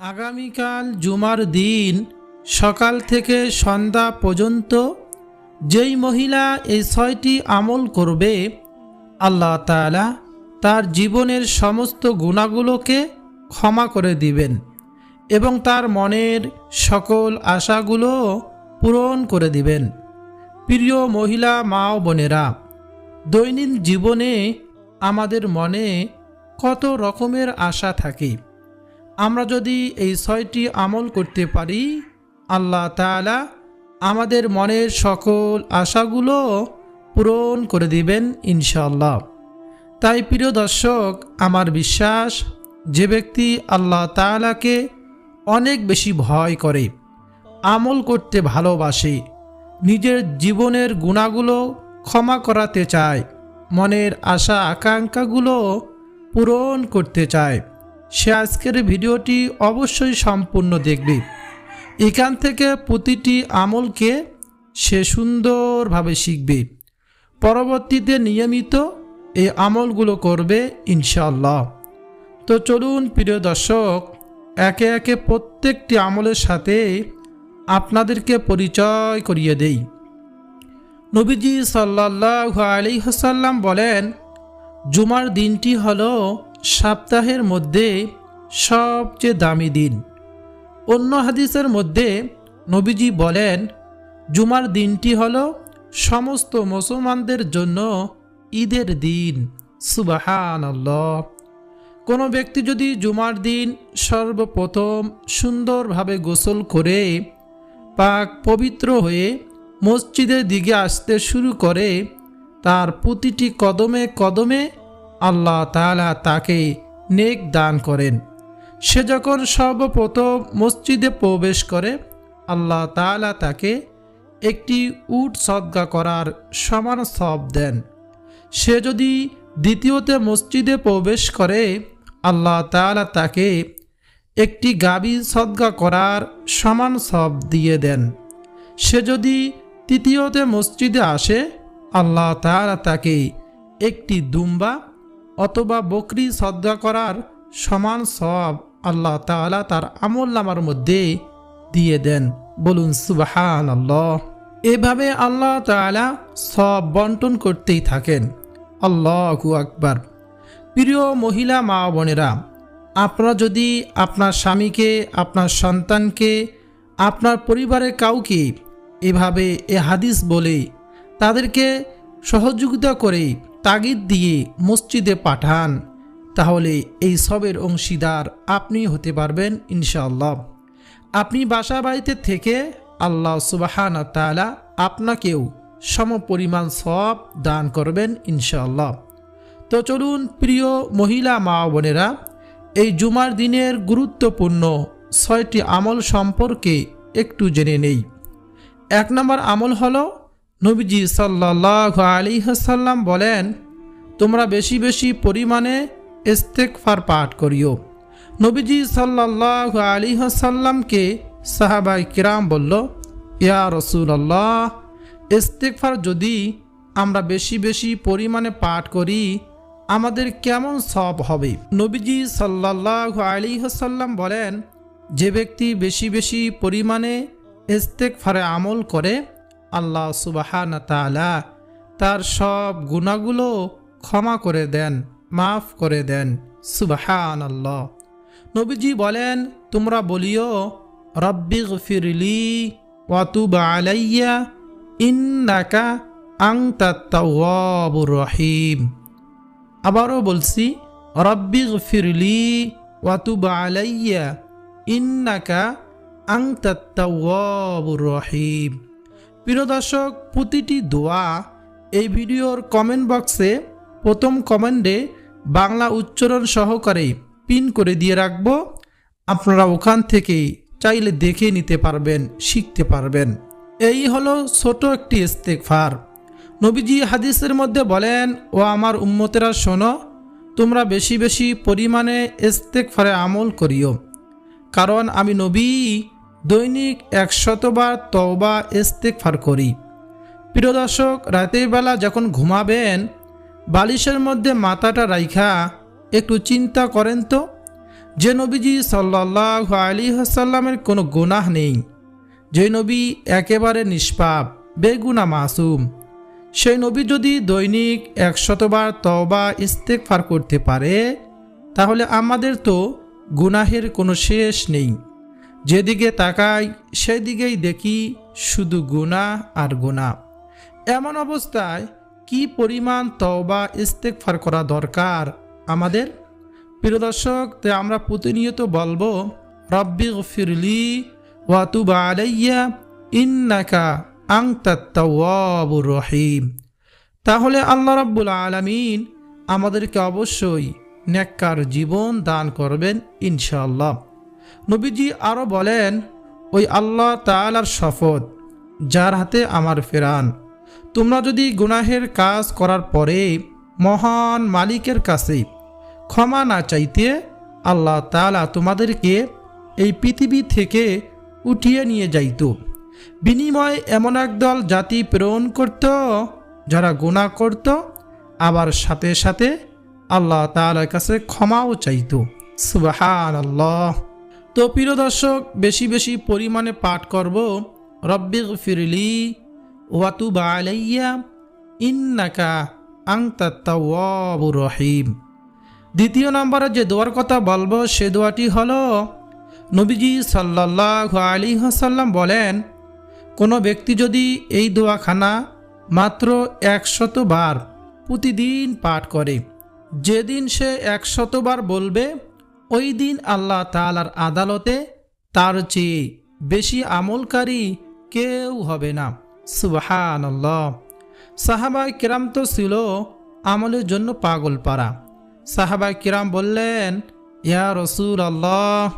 আগামীকাল জুমার দিন সকাল থেকে সন্ধ্যা পর্যন্ত যেই মহিলা এই ছয়টি আমল করবে, আল্লাহ তাআলা তার জীবনের সমস্ত গুণাগুলোকে ক্ষমা করে দিবেন এবং তার মনের সকল আশাগুলো পূরণ করে দিবেন। প্রিয় মহিলা, মা ও বোনেরা দৈনিক জীবনে আমাদের মনে কত রকমের আশা থাকে? আমরা যদি এই ছয়টি আমল করতে পারি, আল্লাহ তাআলা আমাদের মনের সকল আশাগুলো পূরণ করে দিবেন ইনশাল্লাহ তাই প্রিয় দর্শক, আমার বিশ্বাস যে ব্যক্তি আল্লাহ তাআলাকে অনেক বেশি ভয় করে, আমল করতে ভালোবাসে, নিজের জীবনের গুণাগুলো ক্ষমা করাতে চায়, মনের আশা আকাঙ্ক্ষাগুলো পূরণ করতে চায় সে আজকের ভিডিওটি অবশ্যই সম্পূর্ণ দেখবে। এখান থেকে প্রতিটি আমলকে সে সুন্দরভাবে শিখবে। পরবর্তীতে নিয়মিত এই আমলগুলো করবে ইনশাল্লাহ তো চলুন, প্রিয় দর্শক, একে একে প্রত্যেকটি আমলের সাথে আপনাদেরকে পরিচয় করিয়ে দেই। নবীজি সাল্লাহ আলি হাসাল্লাম বলেন, জুমার দিনটি হলো সপ্তাহের মধ্যে সবচেয়ে দামি দিন। অন্য হাদিসের মধ্যে নবীজি বলেন, জুমার দিনটি হল সমস্ত মুসলমানদের জন্য ঈদের দিন। সুবাহান কোনো ব্যক্তি যদি জুমার দিন সর্বপ্রথম সুন্দরভাবে গোসল করে পাক পবিত্র হয়ে মসজিদের দিকে আসতে শুরু করে, তার প্রতিটি কদমে কদমে আল্লাহ তালা তাকে নেক দান করেন। সে যখন সর্বপ্রথম মসজিদে প্রবেশ করে, আল্লাহ তাআলা তাকে একটি উট সদ্গা করার সমান সব দেন। সে যদি দ্বিতীয়তে মসজিদে প্রবেশ করে, আল্লাহ তাআলা তাকে একটি গাবি সদ্গা করার সমান সব দিয়ে দেন। সে যদি তৃতীয়তে মসজিদে আসে, আল্লাহ তাআলা তাকে একটি দুম্বা অথবা বকরি সদ্গা করার সমান সব আল্লাহ তাআলা তার আমল নামার মধ্যে দিয়ে দেন। বলুন সুবাহান আল্লাহ এভাবে আল্লাহ তাআলা সব বন্টন করতেই থাকেন। আল্লাহু আকবার। প্রিয় মহিলা মা বোনেরা, আপনারা যদি আপনার স্বামীকে, আপনার সন্তানকে, আপনার পরিবারের কাউকে এভাবে এ হাদিস বলে তাদেরকে সহযোগিতা করে তাগিদ দিয়ে মসজিদে পাঠান। তাহলে এই সবের অংশীদার আপনি হতে পারবেন ইনশাআল্লাহ। আপনি বাসা বাড়িতে থেকে আল্লাহ সুবাহান তালা আপনাকেও সম পরিমাণ সব দান করবেন ইনশাআল্লাহ। তো চলুন প্রিয় মহিলা মা বোনেরা, এই জুমার দিনের গুরুত্বপূর্ণ ছয়টি আমল সম্পর্কে একটু জেনে নেই। এক নম্বর আমল হলো নবীজি সাল্লাহ আলী হাসাল্লাম বলেন, তোমরা বেশি বেশি পরিমাণে ইস্তেকফার পাঠ করিও। নবীজি সাল্লাহ আলী হাসাল্লামকে সাহাবাই কিরাম বলল, ইয়া রসুল্লাহ ইস্তেকফার যদি আমরা বেশি বেশি পরিমাণে পাঠ করি, আমাদের কেমন সব হবে? নবীজি সাল্লাহ আলী হাসাল্লাম বলেন, যে ব্যক্তি বেশি বেশি পরিমাণে ইস্তেকফারে আমল করে আল্লাহ সুবাহান তালা তার সব গুণাগুলো ক্ষমা করে দেন, মাফ করে দেন। সুবাহান আল্লাহ নবীজি বলেন, তোমরা বলিও, রব্বি ফিরলি ওয়াতুব আলাইয়া, ইন্নাকা আংতাত্তাওয়াবুর রহিম। আবারও বলছি, রব্বি ফিরলি ওয়াতুব আলাইয়া, ইন্নাকা আংতাত্তাওয়াবুর রহিম। প্রিয় দর্শক, প্রতিটি দোয়া এই ভিডিওর কমেন্ট বক্সে প্রথম কমেন্টে বাংলা উচ্চারণ সহকারে পিন করে দিয়ে রাখব। আপনারা ওখান থেকে চাইলে দেখে নিতে পারবেন, শিখতে পারবেন। এই হলো ছোট একটি ইস্তেকফার নবীজি হাদিসের মধ্যে বলেন, ও আমার উম্মতেরা, শোনো, তোমরা বেশি বেশি পরিমাণে ইস্তেকফারে আমল করিও। কারণ আমি নবী দৈনিক একশতবার তওবা ইস্তেকফার করি। প্রিয় দর্শক, রাতের বেলা যখন ঘুমাবেন, বালিশের মধ্যে মাথাটা রাইখা, একটু চিন্তা করেন তো, যে নবীজি সাল্লাহ আলী হাসাল্লামের কোনো গুনাহ নেই। যে নবী একেবারে নিষ্পাপ বেগুনা মাসুম। সেই নবী যদি দৈনিক একশতবার তওবা ইস্তেকফার করতে পারে, তাহলে আমাদের তো গুনাহের কোনো শেষ নেই। যেদিকে তাকাই, সেদিকেই দেখি শুধু গুণা আর গুণা এমন অবস্থায় কি পরিমাণ তওবা ইস্তেকফার করা দরকার আমাদের? প্রিয় দর্শক আমরা প্রতিনিয়ত বলব, রব্বি ফিরলি ওয়াতুবা আলাইয়া, ইন্নাকা আংতাত্তাওয়াবুর রহিম। তাহলে আল্লাহ রাব্বুল আলামিন আমাদেরকে অবশ্যই নেককার জীবন দান করবেন ইনশাআল্লাহ। নবীজি আরও বলেন, ওই আল্লাহ তাআলার শপথ, যার হাতে আমার ফেরান। তোমরা যদি গুনাহের কাজ করার পরে মহান মালিকের কাছে ক্ষমা না চাইতে আল্লাহ তাআলা তোমাদেরকে এই পৃথিবী থেকে উঠিয়ে নিয়ে যাইত। বিনিময়ে এমন একদল জাতি প্রেরণ করত, যারা গুণা করত, আবার সাথে সাথে আল্লাহ তাআলার কাছে ক্ষমাও চাইত। সুবাহান আল্লাহ তো প্রিয় দর্শক, বেশি বেশি পরিমাণে পাঠ করব। রব্বিগ ফিরলি ওয়াতুবা আলাইয়া, ইন্নাকা আংতাত্তাওয়াবুর রহিম। দ্বিতীয় নম্বরে যে দোয়ার কথা বলব, সে দোয়াটি হলো, নবীজি সাল্লাহ আলী হাসাল্লাম বলেন, কোনো ব্যক্তি যদি এই দোয়াখানা মাত্র একশতবার প্রতিদিন পাঠ করে, যেদিন সে একশতবার বলবে ওই দিন আল্লাহ তালার আদালতে তার চেয়ে বেশি আমলকারী কেউ হবে না। সুবাহান সাহাবাই কিরাম তো ছিল আমলের জন্য পাগল পারা সাহাবাই কিরাম বললেন, ইয়া রসুল আল্লাহ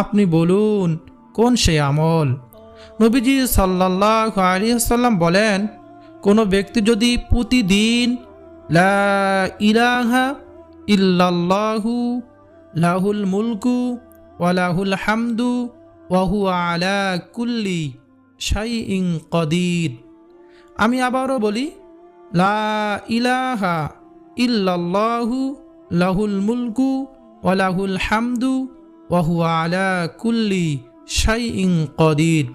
আপনি বলুন, কোন সে আমল? নবীজি সাল্লাহ আলিয়াল্লাম বলেন, কোনো ব্যক্তি যদি প্রতিদিন ইলাহা ইল্লাল্লাহু লাহুল মুলকু ওয়ালাহুল হামদু ওয়াহু আলা কুল্লি শাই ইং কদির। আমি আবারও বলি, লা ইলাহা ইল্লাল্লাহু লাহুল মুলকু ওয়ালাহুল হামদু ওয়াহু আলা কুল্লি শাই ইং কদির।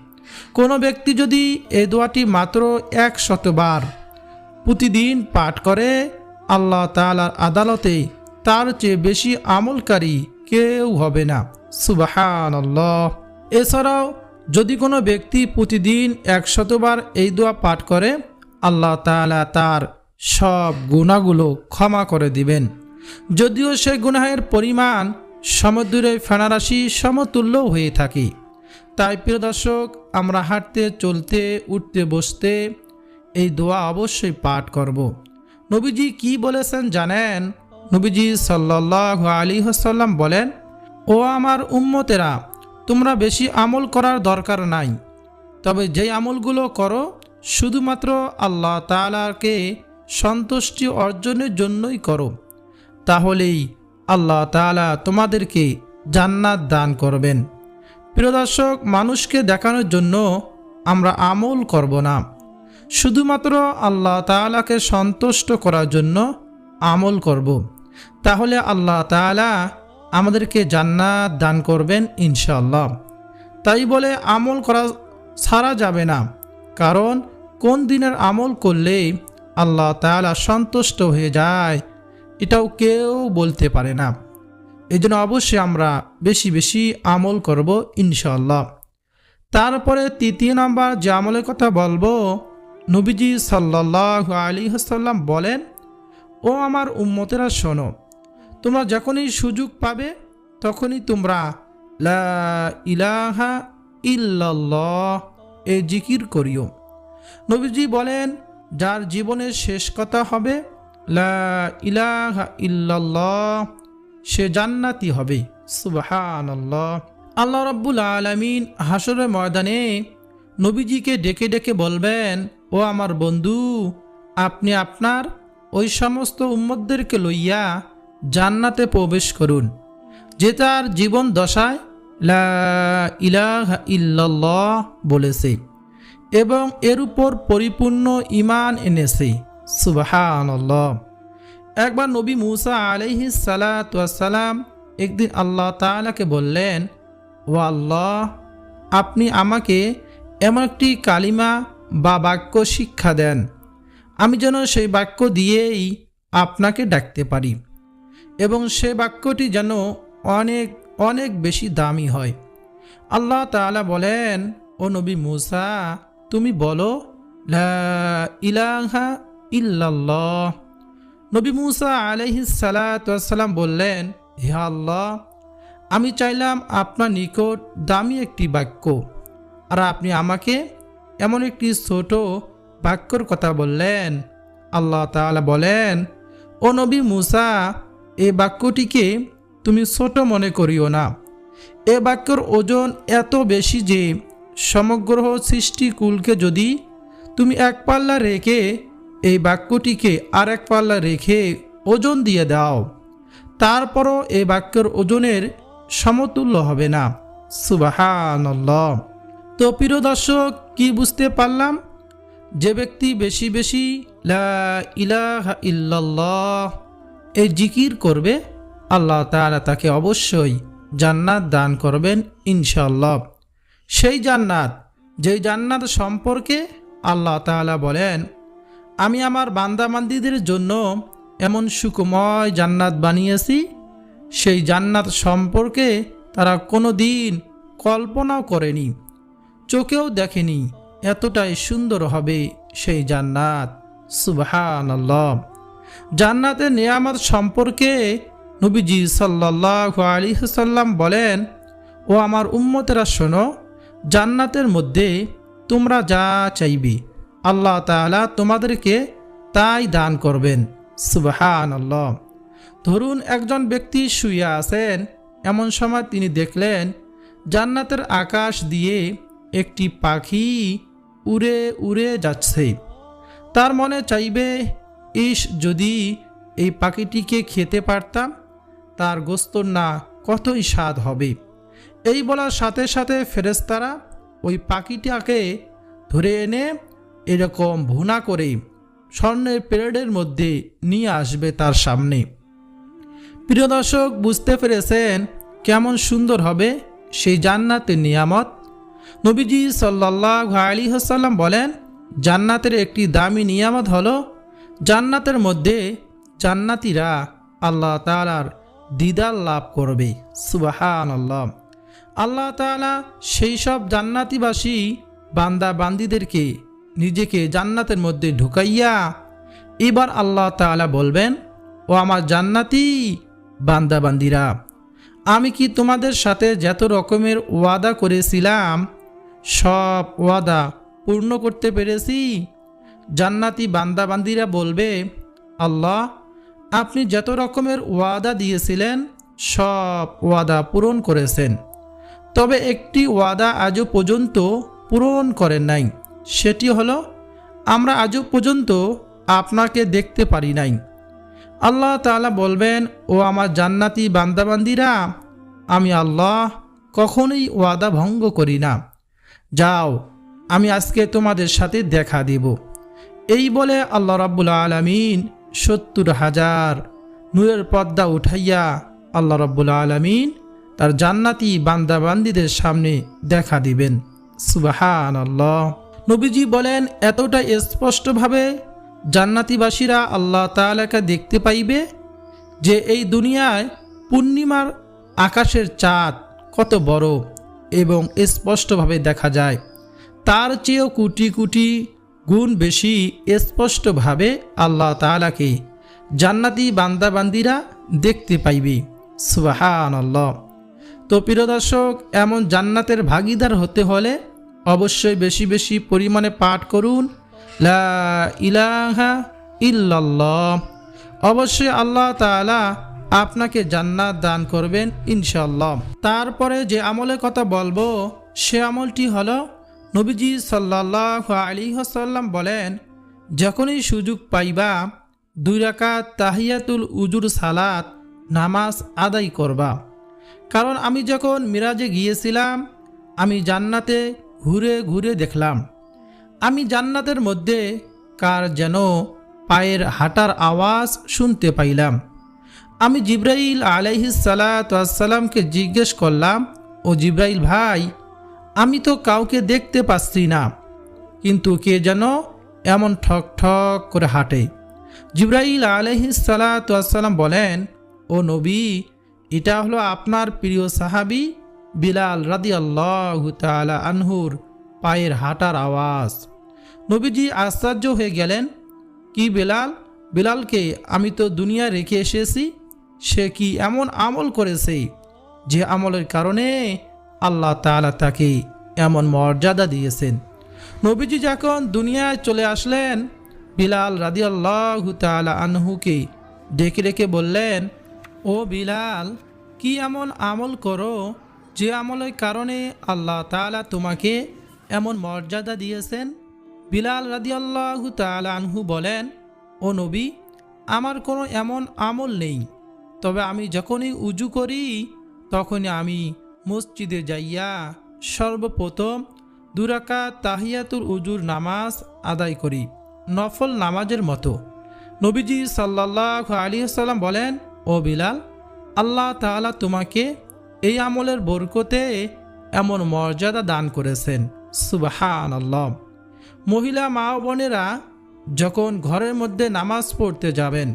কোনো ব্যক্তি যদি এ দোয়াটি মাত্র এক শতবার প্রতিদিন পাঠ করে, আল্লাহ তালার আদালতে তার চেয়ে বেশি আমলকারী কেউ হবে না। সুবাহান আল্লাহ এছাড়াও, যদি কোনো ব্যক্তি প্রতিদিন একশতবার এই দোয়া পাঠ করে, আল্লাহ তালা তার সব গুণাগুলো ক্ষমা করে দিবেন। যদিও সে গুনাহের পরিমাণ সমুদ্রের ফেনারাশি সমতুল্য হয়ে থাকে। তাই প্রিয় দর্শক, আমরা হাঁটতে, চলতে, উঠতে, বসতে এই দোয়া অবশ্যই পাঠ করব। নবীজি কি বলেছেন জানেন? নবীজি সাল্লাহ আলী হাসাল্লাম বলেন, ও আমার উম্মতেরা, তোমরা বেশি আমল করার দরকার নাই। তবে যেই আমলগুলো করো, শুধুমাত্র আল্লাহ তালাকে সন্তুষ্টি অর্জনের জন্যই করো। তাহলেই আল্লাহ তালা তোমাদেরকে জান্নাত দান করবেন। প্রিয় দর্শক, মানুষকে দেখানোর জন্য আমরা আমল করব না। শুধুমাত্র আল্লাহ তালাকে সন্তুষ্ট করার জন্য আমল করব। তাহলে আল্লাহ তালা আমাদেরকে জান্নাত দান করবেন ইনশাল্লাহ তাই বলে আমল করা ছাড়া যাবে না। কারণ কোন দিনের আমল করলে আল্লাহ তালা সন্তুষ্ট হয়ে যায়, এটাও কেউ বলতে পারে না। এই জন্য অবশ্যই আমরা বেশি বেশি আমল করব ইনশাল্লাহ তারপরে তৃতীয় নাম্বার যে আমলের কথা বলব, নবীজি সাল্লাহ আলী হাসাল্লাম বলেন ও আমার উম্মতেরা শোনো, তোমরা যখনই সুযোগ পাবে, তখনই তোমরা লা ইলাহা ইল্লাল্লাহ এ জিকির করিও। নবীজি বলেন, যার জীবনের শেষ কথা হবে, লা ইলাহা ইল্লাল্লাহ, সে জান্নাতি হবে। সুবহান আল্লাহ রব্বুল আলমিন হাসরের ময়দানে নবীজিকে ডেকে ডেকে বলবেন, ও আমার বন্ধু, আপনি আপনার ওই সমস্ত উম্মতদেরকে লইয়া জান্নাতে প্রবেশ করুন, যে তার জীবন দশায় লা ইলাহা বলেছে এবং এর উপর পরিপূর্ণ ইমান এনেছে। সুবাহান একবার নবী মুসা আলহি সালাম একদিন আল্লাহ তাআলাকে বললেন ও আল্লাহ, আপনি আমাকে এমন একটি কালিমা বা বাক্য শিক্ষা দেন আমি যেন সেই বাক্য দিয়েই আপনাকে ডাকতে পারি। এবং সে বাক্যটি যেন অনেক অনেক বেশি দামি হয়। আল্লাহ তাআলা বলেন, ও নবী মুসা, তুমি বলো ইলাহা ইল্লাল্লাহ। নবী মুসা আলাইহিস সালাম বললেন, হে আল্লাহ, আমি চাইলাম আপনার নিকট দামি একটি বাক্য। আর আপনি আমাকে এমন একটি ছোট বাক্যর কথা বললেন। আল্লাহ তাআলা বলেন, ও নবী মুসা এই বাক্যটিকে তুমি ছোট মনে করিও না। এ বাক্যর ওজন এত বেশি যে সমগ্র সৃষ্টিকুলকে যদি তুমি এক পাল্লা রেখে এই বাক্যটিকে আর এক পাল্লা রেখে ওজন দিয়ে দাও, তারপরও এই বাক্যের ওজনের সমতুল্য হবে না। সুবাহানল্লাহ। তো প্রিয় দর্শক, কি বুঝতে পারলাম? যে ব্যক্তি বেশি বেশি ইল্লাল্লাহ এই জিকির করবে, আল্লাহ তাআলা তাকে অবশ্যই জান্নাত দান করবেন ইনশাল্লাহ সেই জান্নাত, যেই জান্নাত সম্পর্কে আল্লাহ তাআলা বলেন, আমি আমার বান্দাবান্দিদের জন্য এমন সুকুময় জান্নাত বানিয়েছি, সেই জান্নাত সম্পর্কে তারা কোনো দিন কল্পনাও করেনি, চোখেও দেখেনি। এতটাই সুন্দর হবে সেই জান্নাত। সুবহানাল্লাহ। জান্নাতের নিয়ামত সম্পর্কে নবীজি সাল্লাহ আলী সাল্লাম বলেন, ও আমার উম্মতেরা শোনো, জান্নাতের মধ্যে তোমরা যা চাইবে, আল্লাহ তাআলা তোমাদেরকে তাই দান করবেন। সুবহান আল্লাহ ধরুন একজন ব্যক্তি শুয়ে আছেন, এমন সময় তিনি দেখলেন, জান্নাতের আকাশ দিয়ে একটি পাখি উড়ে উড়ে যাচ্ছে। তার মনে চাইবে, ইস, যদি এই পাখিটিকে খেতে পারতাম, তার গোস্তর না কতই স্বাদ হবে? এই বলার সাথে সাথে ফেরেস্তারা ওই পাখিটাকে ধরে এনে এরকম ভুনা করে স্বর্ণের প্লেটের মধ্যে নিয়ে আসবে তার সামনে। প্রিয় দর্শক, বুঝতে পেরেছেন কেমন সুন্দর হবে সেই জান্নাতের নিয়ামত? নবীজি সাল্লাহ আলী হাসাল্লাম বলেন, জান্নাতের একটি দামি নিয়ামত হল, জান্নাতের মধ্যে জান্নাতিরা আল্লাহ তালার দিদার লাভ করবে। সুবাহান আল্লাহ আল্লাহ তালা সেই সব জান্নাতিবাসী বান্দা বান্দিদেরকে নিজেকে জান্নাতের মধ্যে ঢুকাইয়া এবার আল্লাহ তাআলা বলবেন, ও আমার জান্নাতি বান্দা বান্দিরা আমি কি তোমাদের সাথে যত রকমের ওয়াদা করেছিলাম সব ওয়াদা পূর্ণ করতে পেরেছি। জান্নাতি বান্দাবান্দিরা বলবে, আল্লাহ, আপনি যত রকমের ওয়াদা দিয়েছিলেন, সব ওয়াদা পূরণ করেছেন। তবে একটি ওয়াদা আজও পর্যন্ত পূরণ করেন নাই। সেটি হলো, আমরা আজও পর্যন্ত আপনাকে দেখতে পারি নাই। আল্লাহ তালা বলবেন, ও আমার জান্নাতি বান্দাবান্দিরা, আমি আল্লাহ কখনোই ওয়াদা ভঙ্গ করি না। যাও, আমি আজকে তোমাদের সাথে দেখা দেব। এই বলে আল্লাহ রাব্বুল আলমিন সত্তর হাজার নূরের পর্দা উঠাইয়া আল্লাহ রাব্বুল আলমিন তার জান্নাতি বান্দাবান্দিদের সামনে দেখা দিবেন। সুবাহান আল্লাহ নবীজি বলেন, এতটা স্পষ্টভাবে জান্নাতিবাসীরা আল্লাহ তাআলাকে দেখতে পাইবে যে এই দুনিয়ায় পূর্ণিমার আকাশের চাঁদ কত বড়। এবং স্পষ্টভাবে দেখা যায়, তার চেয়েও কোটি কোটি গুণ বেশি স্পষ্টভাবে আল্লাহ তাআলাকে জান্নাতি বান্দাবান্দিরা দেখতে পাইবে। সুবাহান আল্লাহ তো প্রিয় দর্শক, এমন জান্নাতের ভাগিদার হতে হলে অবশ্যই বেশি বেশি পরিমাণে পাঠ করুন। লা ইলাহা ইল্লাল্লাহ। অবশ্যই আল্লাহ তাআলা আপনাকে জান্নাত দান করবেন ইনশাল্লাহ তারপরে যে আমলের কথা বলব, সে আমলটি হলো নবীজি সাল্লাহ আলী হাসাল্লাম বলেন, যখনই সুযোগ পাইবা, দুই রাকাত তাহিয়াতুল উজুর সালাত নামাজ আদায় করবা। কারণ আমি যখন মিরাজে গিয়েছিলাম, আমি জান্নাতে ঘুরে ঘুরে দেখলাম। আমি জান্নাতের মধ্যে কার যেন পায়ের হাঁটার আওয়াজ শুনতে পাইলাম। আমি জিব্রাইল আলাইহিসালাতামকে জিজ্ঞেস করলাম, ও জিব্রাইল ভাই, আমি তো কাউকে দেখতে পাচ্ছি না, কিন্তু কে যেন এমন ঠক ঠক করে হাঁটে। জিব্রাইল আলহিসাল্লাম বলেন, ও নবী, এটা হলো আপনার প্রিয় সাহাবি বিলাল রাদি আল্লাহ আনহুর পায়ের হাঁটার আওয়াজ। নবীজি আশ্চর্য হয়ে গেলেন, কি বেলাল? বেলালকে আমি তো দুনিয়া রেখে এসেছি সে কি এমন আমল করেছে যে আমলের কারণে আল্লাহ তাআলা তাকে এমন মর্যাদা দিয়েছেন? নবীজি যখন দুনিয়ায় চলে আসলেন, বিলাল রাদিয়াল্লাহ তাআলা আনহুকে ডেকে ডেকে বললেন, ও বিলাল, কি এমন আমল করো যে আমলের কারণে আল্লাহ তাআলা তোমাকে এমন মর্যাদা দিয়েছেন? বিলাল রাদিয়াল্লাহু তাআলা আনহু বলেন, ও নবী, আমার কোনো এমন আমল নেই তবে আমি যখনই উজু করি, তখনই আমি মসজিদে যাইয়া সর্বপ্রথম দুরাকা তাহিয়াতুল উজুর নামাজ আদায় করি, নফল নামাজের মতো। নবীজি সাল্লাহ আলী সাল্লাম বলেন, ও বিলাল, আল্লাহ তাআলা তোমাকে এই আমলের বরকতে এমন মর্যাদা দান করেছেন। সুবাহান আল্লাহ মহিলা মা বোনেরা যখন ঘরের মধ্যে নামাজ পড়তে যাবেন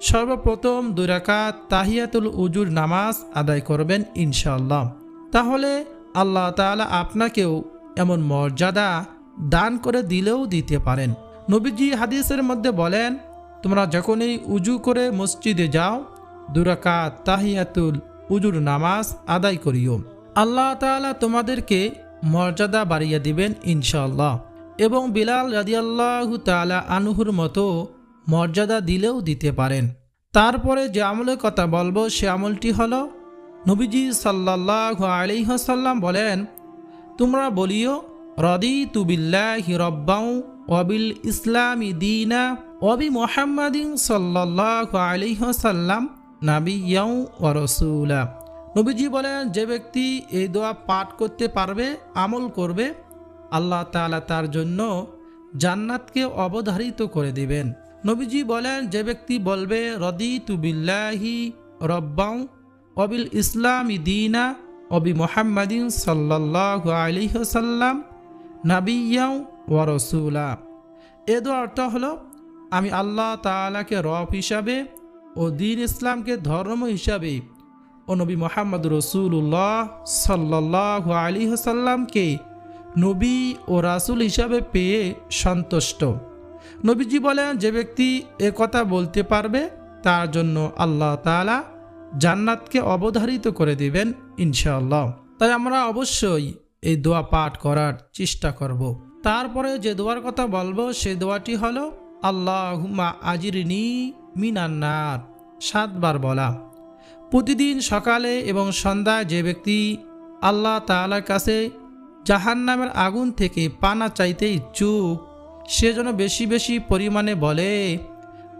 সর্বপ্রথম দুরাকাত তাহিয়াতুল উজুর নামাজ আদায় করবেন ইনশাআল্লাহ। তাহলে আল্লাহ তাআলা আপনাকেও এমন মর্যাদা দান করে দিলেও দিতে পারেন। নবীজি হাদিসের মধ্যে বলেন, তোমরা যখনই উজু করে মসজিদে যাও দুরাকাত তাহিয়াতুল উজুর নামাজ আদায় করিও। আল্লাহ তাআলা তোমাদেরকে মর্যাদা বাড়িয়ে দিবেন ইনশাআল্লাহ। এবং বিলাল রাদিয়াল্লাহু তাআলা আনহুর মতো মর্যাদা দিলেও দিতে পারেন। তারপরে যে আমলের কথা বলব সে আমলটি হল, নবীজি সাল্লাহ আলিহাসাল্লাম বলেন, তোমরা বলিও রদি তুবিল্লাহি রব্বাউ অবিল ইসলামী দিনা অবি মোহাম্মদিন সাল্লাহ আলিহাসাল্লাম নাবিয়াউ ও রসুলা। নবীজি বলেন, যে ব্যক্তি এই দোয়া পাঠ করতে পারবে, আমল করবে, আল্লাহ তাআলা তার জন্য জান্নাতকে অবধারিত করে দিবেন। নবীজি বলেন, যে ব্যক্তি বলবে রদি তুবিল্লাহি রব্বাউ অবিল ইসলাম দিনা অবি মোহাম্মদিন সাল্লাহ আলিহসাল্লাম নাবিয়াউ ও রসুলা। এ দো অর্থ হলো, আমি আল্লাহ তাআলাকে রব হিসাবে ও দিন ইসলামকে ধর্ম হিসাবে ও নবী মোহাম্মদ রসুল্লাহ সাল্লাহ আলিহসাল্লামকে নবী ও রাসুল হিসাবে পেয়ে সন্তুষ্ট। নবীজি বলেন, যে ব্যক্তি এ কথা বলতে পারবে, তার জন্য আল্লাহ তাআলা জান্নাতকে অবধারিত করে দিবেন ইনশাআল্লাহ। তাই আমরা অবশ্যই এই দোয়া পাঠ করার চেষ্টা করব। তারপরে যে দোয়ার কথা বলব, সে দোয়াটি হলো, আল্লাহুম্মা আজিরনি মিনান্নার সাতবার বলা। প্রতিদিন সকালে এবং সন্ধ্যায় যে ব্যক্তি আল্লাহ তাআলার কাছে জাহান্নামের আগুন থেকে পানা চাইতে ইচ্ছুক সে যেন বেশি বেশি পরিমাণে বলে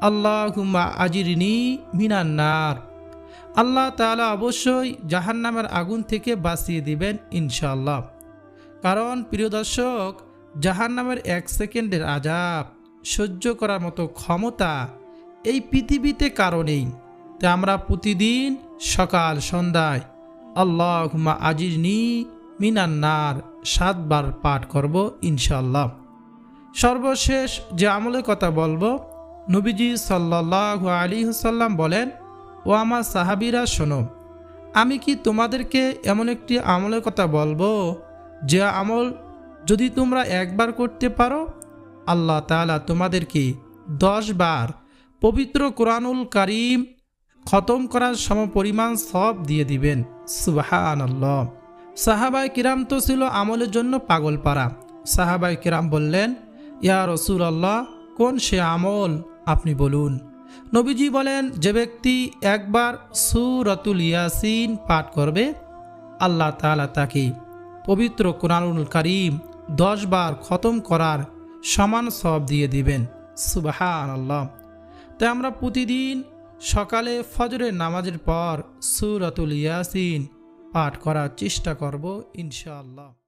আল্লাহ হুম্মা আজিরিনি মিনান্নার আল্লাহ তাআলা অবশ্যই জাহান্নামের আগুন থেকে বাঁচিয়ে দিবেন ইনশাল্লাহ কারণ প্রিয় দর্শক, জাহান্নামের এক সেকেন্ডের আজাব সহ্য করার মতো ক্ষমতা এই পৃথিবীতে কারণেই তা আমরা প্রতিদিন সকাল, সন্ধ্যায় আল্লাহ আজিরনি মিনান্নার সাতবার পাঠ করব ইনশাআল্লাহ। সর্বশেষ যে আমলের কথা বলব, নবীজি সাল্লাহ আলী হুসাল্লাম বলেন, ও আমার সাহাবিরা, শোনো, আমি কি তোমাদেরকে এমন একটি আমলের কথা বলব, যে আমল যদি তোমরা একবার করতে পারো, আল্লাহ তাআলা তোমাদেরকে দশ বার পবিত্র কোরআনুল কারিম খতম করার সম পরিমাণ সব দিয়ে দিবেন। সুবাহান আল্লাহ সাহাবাই কিরাম তো ছিল আমলের জন্য পাগল পারা সাহাবাই কিরাম বললেন ইয়া রসুল আল্লাহ কোন সে আমল? আপনি বলুন। নবীজি বলেন, যে ব্যক্তি একবার সুরতুল ইয়াসিন পাঠ করবে, আল্লাহ তাআলা তাকে পবিত্র কোরআনুল কারিম দশ বার খতম করার সমান সব দিয়ে দিবেন। সুবাহান আল্লাহ তাই আমরা প্রতিদিন সকালে ফজরের নামাজের পর সুরতুল ইয়াসিন পাঠ করার চেষ্টা করব ইনশাআল্লাহ।